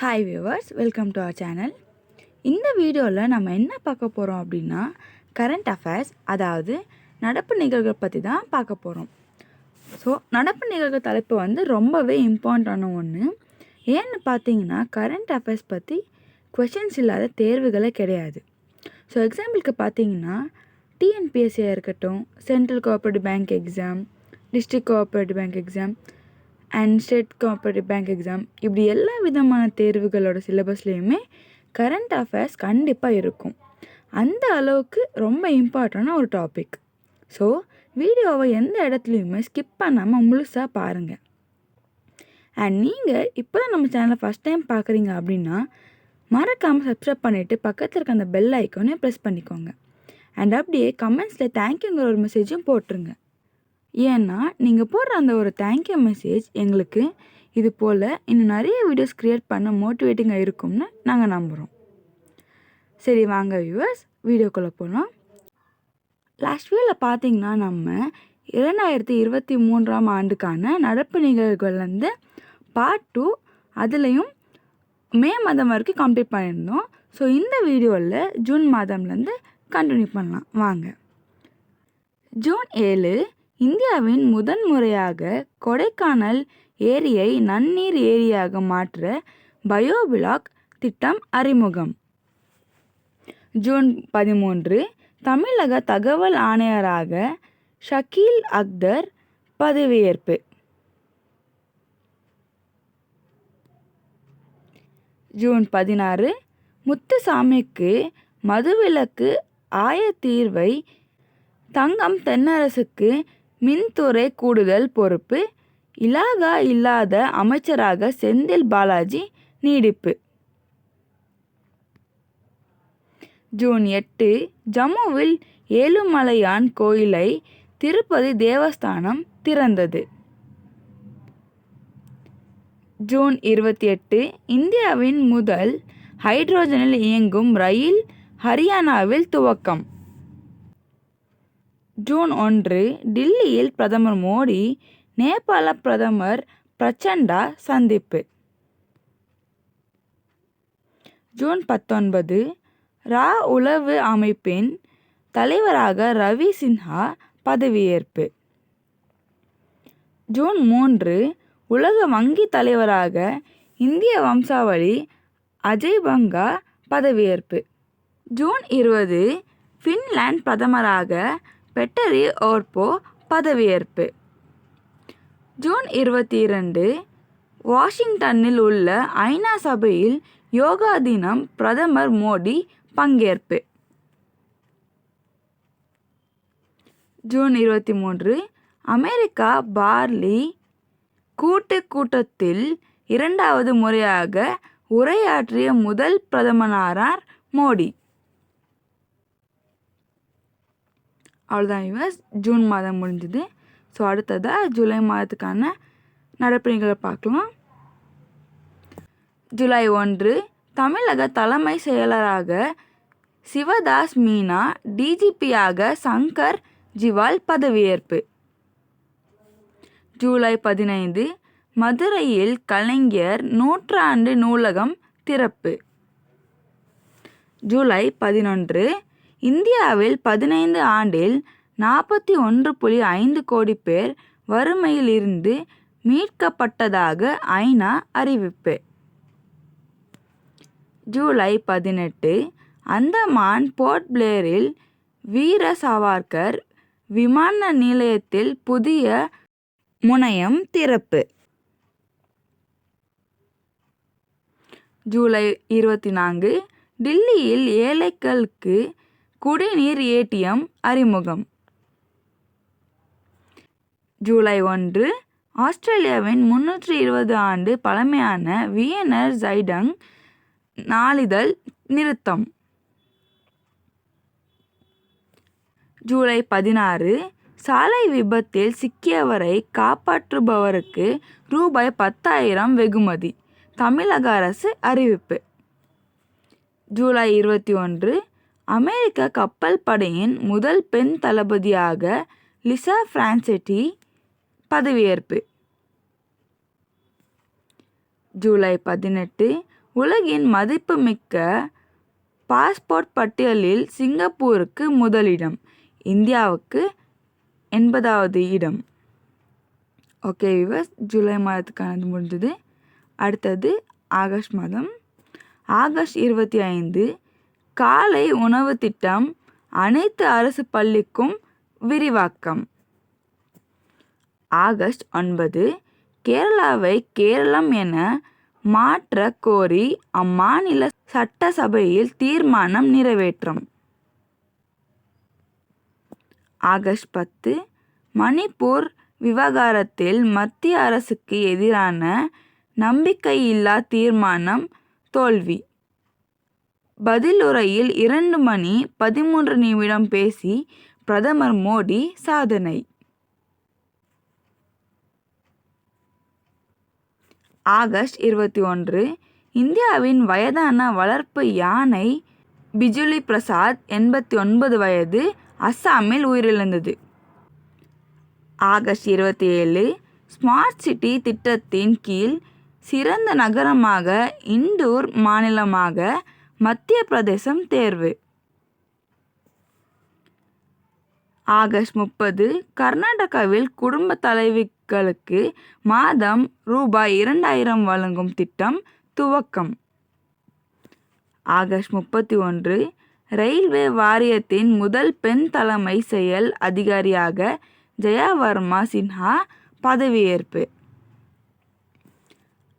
Hi viewers welcome to our channel இந்த வீடியோவில் நம்ம என்ன பார்க்க போகிறோம் அப்படின்னா கரண்ட் அஃபேர்ஸ் அதாவது நடப்பு நிகழ்வுகள் பற்றி தான் பார்க்க போகிறோம் ஸோ நடப்பு நிகழ்வு தலைப்பு வந்து ரொம்பவே இம்பார்ட்டண்டான ஒன்று ஏன்னு பார்த்தீங்கன்னா கரண்ட் அஃபேர்ஸ் பற்றி கொஷின்ஸ் இல்லாத தேர்வுகளே கிடையாது. ஸோ எக்ஸாம்பிளுக்கு பார்த்தீங்கன்னா டிஎன்பிஎஸ்சியாக இருக்கட்டும் central cooperative bank exam district cooperative bank exam and state cooperative bank exam இப்படி எல்லா விதமான தேர்வுகளோட சிலபஸ்லேயுமே கரண்ட் அஃபேர்ஸ் கண்டிப்பாக இருக்கும். அந்த அளவுக்கு ரொம்ப இம்பார்ட்டண்டான ஒரு டாபிக் ஸோ வீடியோவை எந்த இடத்துலையுமே ஸ்கிப் பண்ணாமல் முழுசாக பாருங்கள் அண்ட் நீங்கள் இப்போ தான் நம்ம சேனலை ஃபஸ்ட் டைம் பார்க்குறீங்க அப்படின்னா மறக்காமல் சப்ஸ்கிரைப் பண்ணிவிட்டு பக்கத்தில் இருக்க அந்த பெல் ஐக்கோனே ப்ரெஸ் பண்ணிக்கோங்க. அண்ட் அப்படியே கமெண்ட்ஸில் தேங்க்யூங்கிற ஒரு மெசேஜும் போட்டுருங்க. ஏன்னா நீங்கள் போடுற அந்த ஒரு தேங்க்யூ மெசேஜ் எங்களுக்கு இது போல் இன்னும் நிறைய வீடியோஸ் க்ரியேட் பண்ண மோட்டிவேட்டிங்காக இருக்கும்னு நாங்கள் நம்புகிறோம் சரி வாங்க வியூவர்ஸ் வீடியோக்குள்ளே போகலாம் லாஸ்ட் வீடியோவில் பார்த்தீங்கன்னா நம்ம இரண்டாயிரத்தி இருபத்தி மூன்றாம் ஆண்டுக்கான நடப்பு நிகழ்வுகள்லேருந்து பார்ட் டூ அதுலேயும் மே மாதம் வரைக்கும் கம்ப்ளீட் பண்ணியிருந்தோம். ஸோ இந்த வீடியோவில் ஜூன் மாதம்லேருந்து கண்டினியூ பண்ணலாம். வாங்க. ஜூன் ஏழு இந்தியாவின் முதன் முறையாக கொடைக்கானல் ஏரியை நன்னீர் ஏரியாக மாற்ற பயோபிளாக் திட்டம் அறிமுகம். ஜூன் பதிமூன்று தமிழக தகவல் ஆணையராக ஷக்கீல் அக்தர் பதவியேற்பு. ஜூன் பதினாறு முத்துசாமிக்கு மதுவிலக்கு ஆயத்தீர்வை தங்கம் தென்னரசுக்கு மின்துறை கூடுதல் பொறுப்பு இலாகா இல்லாத அமைச்சராக செந்தில் பாலாஜி நீடிப்பு. ஜூன் எட்டு ஜம்முவில் ஏழுமலையான் கோயிலை திருப்பதி தேவஸ்தானம் திறந்தது. ஜூன் இருபத்தி எட்டு இந்தியாவின் முதல் ஹைட்ரோஜனில் இயங்கும் ரயில் ஹரியானாவில் துவக்கம். ஜூன் ஒன்று டில்லியில் பிரதமர் மோடி நேபாள பிரதமர் பிரச்சண்டா சந்திப்பு. ஜூன் பத்தொன்பது ரா உளவு அமைப்பின் தலைவராக ரவி சின்ஹா பதவியேற்பு. ஜூன் மூன்று உலக வங்கி தலைவராக இந்திய வம்சாவளி அஜய் பங்கா பதவியேற்பு. ஜூன் இருபது ஃபின்லாந்து பிரதமராக பெட்டரி ஓர்போ பதவியேற்பு. ஜூன் இருபத்தி இரண்டு வாஷிங்டனில் உள்ள ஐநா சபையில் யோகா தினம் பிரதமர் மோடி பங்கேற்பு. ஜூன் இருபத்தி மூன்று அமெரிக்கா பார்லி கூட்டு கூட்டத்தில் இரண்டாவது முறையாக உரையாற்றிய முதல் பிரதமரானார் மோடி. அவ்வளோதான் யூஎஸ் ஜூன் மாதம் முடிஞ்சுது. ஸோ அடுத்ததாக ஜூலை மாதத்துக்கான நடப்பு பார்க்கலாம். ஜூலை ஒன்று தமிழக தலைமை செயலராக சிவதாஸ் மீனா டிஜிபியாக சங்கர் ஜிவால் பதவியேற்பு. ஜூலை பதினைந்து மதுரையில் கலைஞர் நூற்றாண்டு நூலகம் திறப்பு. ஜூலை பதினொன்று இந்தியாவில் பதினைந்து ஆண்டில் நாற்பத்தி ஒன்று புள்ளி ஐந்து கோடி பேர் வறுமையிலிருந்து மீட்கப்பட்டதாக ஐநா அறிவிப்பு. ஜூலை பதினெட்டு அந்தமான் போர்ட் பிளேரில் வீர சவார்கர் விமான நிலையத்தில் புதிய முனையம் திறப்பு. ஜூலை இருபத்தி நான்கு டில்லியில் ஏழைகளுக்கு குடிநீர் ஏடிஎம் அறிமுகம். ஜூலை ஒன்று ஆஸ்திரேலியாவின் முன்னூற்றி இருபது ஆண்டு பழமையான வியனர் ஜைடங் நாளிதழ் நிறுத்தம். ஜூலை பதினாறு சாலை விபத்தில் சிக்கியவரை காப்பாற்றுபவருக்கு ரூபாய் பத்தாயிரம் வெகுமதி தமிழக அரசு அறிவிப்பு. ஜூலை இருபத்தி ஒன்று அமெரிக்க கப்பல் படையின் முதல் பெண் தளபதியாக லிசா பிரான்செட்டி பதவியேற்பு. ஜூலை பதினெட்டு உலகின் மதிப்புமிக்க பாஸ்போர்ட் பட்டியலில் சிங்கப்பூருக்கு முதலிடம் இந்தியாவுக்கு எண்பதாவது இடம். ஓகே விவஸ் ஜூலை மாதத்துக்கானது முடிஞ்சது. அடுத்தது ஆகஸ்ட் மாதம். ஆகஸ்ட் இருபத்தி ஐந்து காலை உணவு திட்டம் அனைத்து அரசு பள்ளிக்கும் விரிவாக்கம். ஆகஸ்ட் ஒன்பது கேரளாவை கேரளம் என மாற்ற கோரி அம்மாநில சட்டசபையில் தீர்மானம் நிறைவேற்றம். ஆகஸ்ட் பத்து மணிப்பூர் விவகாரத்தில் மத்திய அரசுக்கு எதிரான நம்பிக்கையில்லா தீர்மானம் தோல்வி. பதிலுரையில் இரண்டு மணி பதிமூன்று நிமிடம் பேசி பிரதமர் மோடி சாதனை. ஆகஸ்ட் இருபத்தி ஒன்று இந்தியாவின் வயதான வளர்ப்பு யானை பிஜுலி பிரசாத் எண்பத்தி ஒன்பது வயது அஸ்ஸாமில் உயிரிழந்தது. ஆகஸ்ட் இருபத்தி ஏழு ஸ்மார்ட் சிட்டி திட்டத்தின் கீழ் சிறந்த நகரமாக இந்தூர் மாநிலமாக மத்திய பிரதேசம் தேர்வு. ஆகஸ்ட் முப்பது கர்நாடகாவில் குடும்ப தலைவிகளுக்கு மாதம் ரூபாய் இரண்டாயிரம் வழங்கும் திட்டம் துவக்கம். ஆகஸ்ட் முப்பத்தி ஒன்று ரயில்வே வாரியத்தின் முதல் பெண் தலைமை செயல் அதிகாரியாக ஜெயாவர்மா சின்ஹா பதவியேற்பு.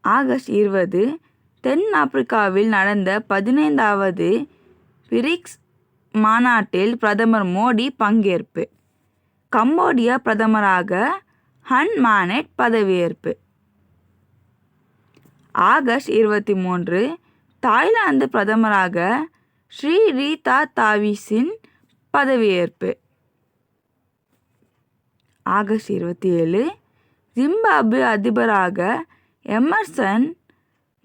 ஆகஸ்ட் இருபது தென் ஆப்பிரிக்காவில் நடந்த பதினைந்தாவது பிரிக்ஸ் மாநாட்டில் பிரதமர் மோடி பங்கேற்பு. கம்போடியா பிரதமராக ஹன் மானெட் பதவியேற்பு. ஆகஸ்ட் இருபத்தி மூன்று தாய்லாந்து பிரதமராக ஸ்ரீ ரீதா தாவிஸின் பதவியேற்பு. ஆகஸ்ட் இருபத்தி ஏழு ஜிம்பாப்வே அதிபராக எமர்சன்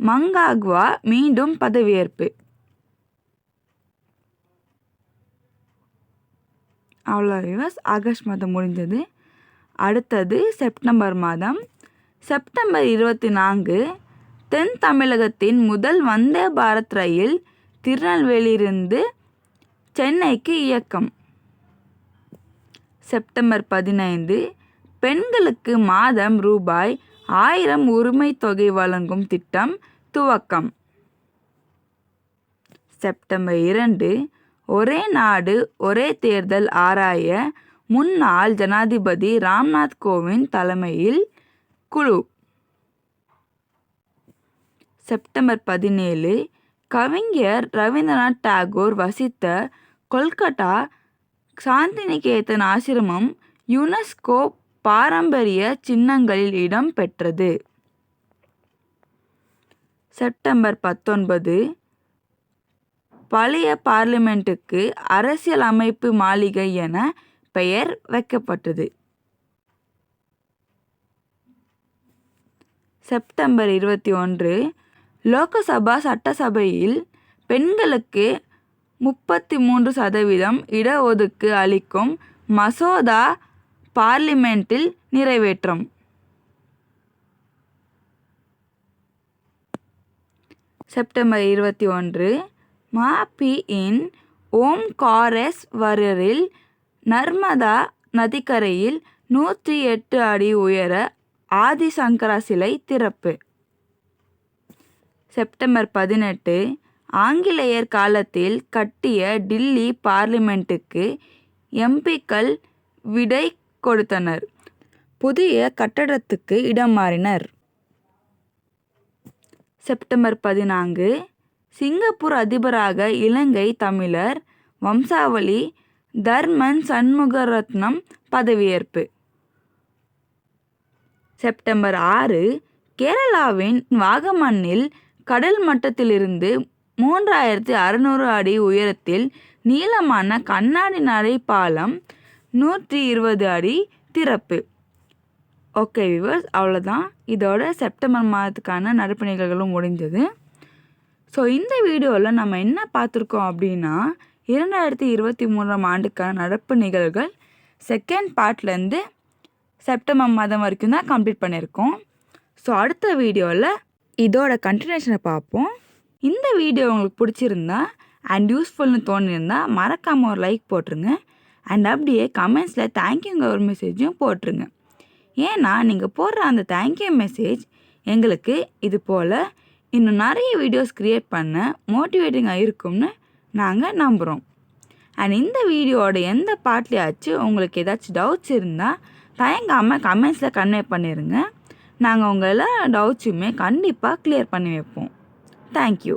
மங்காக்வா மீண்டும் பதவியேற்பு. அவ்வளோ விவஸ் ஆகஸ்ட் மாதம் முடிஞ்சது அடுத்தது செப்டம்பர் மாதம். செப்டம்பர் இருபத்தி நான்கு தென் தமிழகத்தின் முதல் வந்தே பாரத் ரயில் திருநெல்வேலியிலிருந்து சென்னைக்கு இயக்கம். செப்டம்பர் பதினைந்து பெண்களுக்கு மாதம் ரூபாய் ஆயிரம் உரிமை தொகை வழங்கும் திட்டம் துவக்கம். செப்டம்பர் இரண்டு ஒரே நாடு ஒரே தேர்தல் ஆராய முன்னாள் ஜனாதிபதி ராம்நாத் கோவிந்த் தலைமையில் குழு. செப்டம்பர் பதினேழு கவிஞர் ரவீந்திரநாத் டாகூர் வசித்த கொல்கட்டா சாந்திநிகேதன் ஆசிரமம் யுனெஸ்கோ பாரம்பரிய சின்னங்களில் இடம் பெற்றது. செப்டம்பர் பத்தொன்பது பழைய பார்லிமெண்ட்டுக்கு அரசியல் அமைப்பு மாளிகை என பெயர் வைக்கப்பட்டது. செப்டம்பர் இருபத்தி ஒன்று லோகசபா சட்டசபையில் பெண்களுக்கு முப்பத்தி மூன்று சதவீதம் இடஒதுக்கு அளிக்கும் மசோதா பார்லிமெண்ட்டில் நிறைவேற்றம். செப்டம்பர் இருபத்தி ஒன்று மாபியின் ஓம்காரேஸ்வரரில் நர்மதா நதிக்கரையில் நூற்றி எட்டு அடி உயர ஆதிசங்கரா சிலை திறப்பு. செப்டம்பர் பதினெட்டு ஆங்கிலேயர் காலத்தில் கட்டிய டில்லி பார்லிமெண்ட்டுக்கு எம்பிக்கள் விடை கொடுத்தனர். புதிய கட்டடத்துக்கு இடம் மாறினர். செப்டம்பர் பதினான்கு சிங்கப்பூர் அதிபராக இலங்கை தமிழர் வம்சாவளி தர்மன் சண்முகரத்னம் பதவியேற்பு. செப்டம்பர் ஆறு கேரளாவின் வாகமண்ணில் கடல் மட்டத்திலிருந்து மூன்றாயிரத்தி அறுநூறு அடி உயரத்தில் நீளமான கண்ணாடி நடை பாலம் நூற்றி இருபது அடி திறப்பு. ஓகே விவர்ஸ் அவ்வளோதான் இதோட செப்டம்பர் மாதத்துக்கான நடப்பு நிகழ்வுகளும் முடிஞ்சது ஸோ இந்த வீடியோவில் நம்ம என்ன பார்த்துருக்கோம் அப்படின்னா இரண்டாயிரத்தி இருபத்தி மூணாம் ஆண்டுக்கான நடப்பு நிகழ்வுகள் செகண்ட் பார்ட்லேருந்து செப்டம்பர் மாதம் வரைக்கும் தான் கம்ப்ளீட் பண்ணியிருக்கோம். ஸோ அடுத்த வீடியோவில் இதோட கண்டினியூஷனை பார்ப்போம். இந்த வீடியோ உங்களுக்கு பிடிச்சிருந்தா அண்ட் யூஸ்ஃபுல்னு தோணியிருந்தால் மறக்காமல் ஒரு லைக் போட்டுருங்க. அண்ட் அப்படியே கமெண்ட்ஸில் தேங்க்யூங்க ஒரு மெசேஜும் போட்டுருங்க. ஏன்னா நீங்கள் போடுற அந்த தேங்க்யூ மெசேஜ் எங்களுக்கு இது போல் இன்னும் நிறைய வீடியோஸ் க்ரியேட் பண்ண மோட்டிவேட்டிங்காக இருக்கும்னு நாங்கள் நம்புகிறோம் அண்ட் இந்த வீடியோவோட எந்த பார்ட்லேயாச்சும் உங்களுக்கு ஏதாச்சும் டவுட்ஸ் இருந்தால் தயங்காமல் கமெண்ட்ஸில் கன்வே பண்ணிடுங்க நாங்கள் உங்களை டவுட்ஸுமே கண்டிப்பாக க்ளியர் பண்ணி வைப்போம். தேங்க்யூ